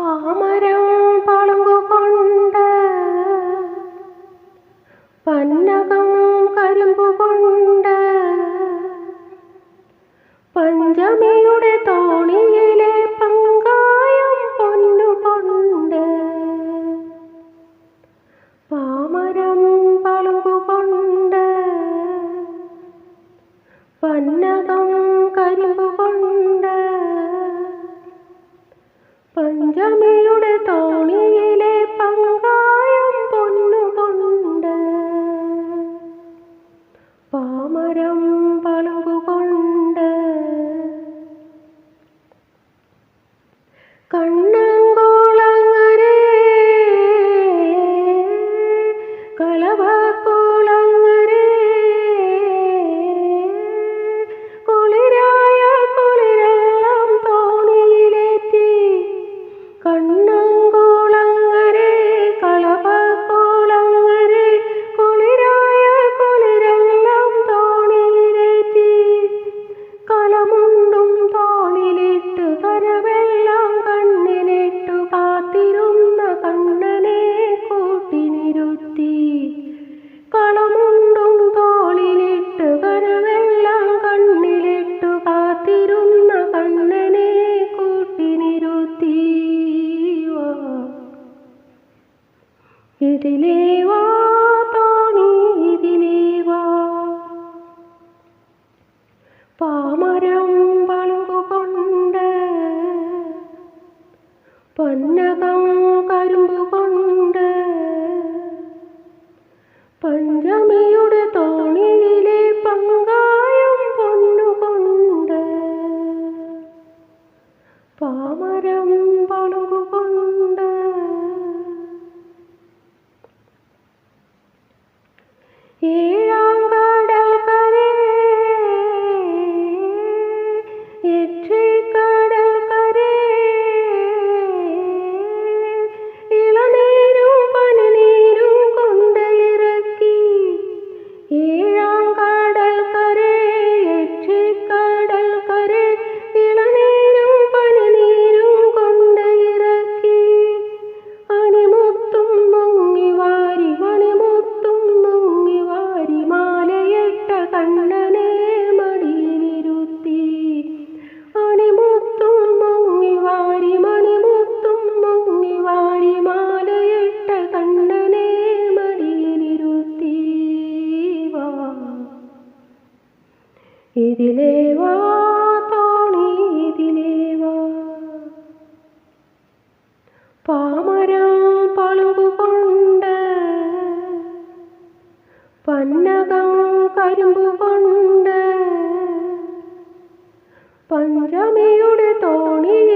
പാമരം പളുങ്കുകൊണ്ട് പന്നകം കരിമ്പുകൊണ്ട് പഞ്ചമിയുടെ ഇതിലേ വാ ഇതിലേ വാ. പാമരം പളുകൊണ്ട് പൊന്നകം കരുമ്പുകൊണ്ട് പൊന്ന വാ തോണി വാ. പാമരം പളുകൊണ്ട് പന്നകം കരിമ്പുകൊണ്ട് പഞ്ചമിയുടെ തോണി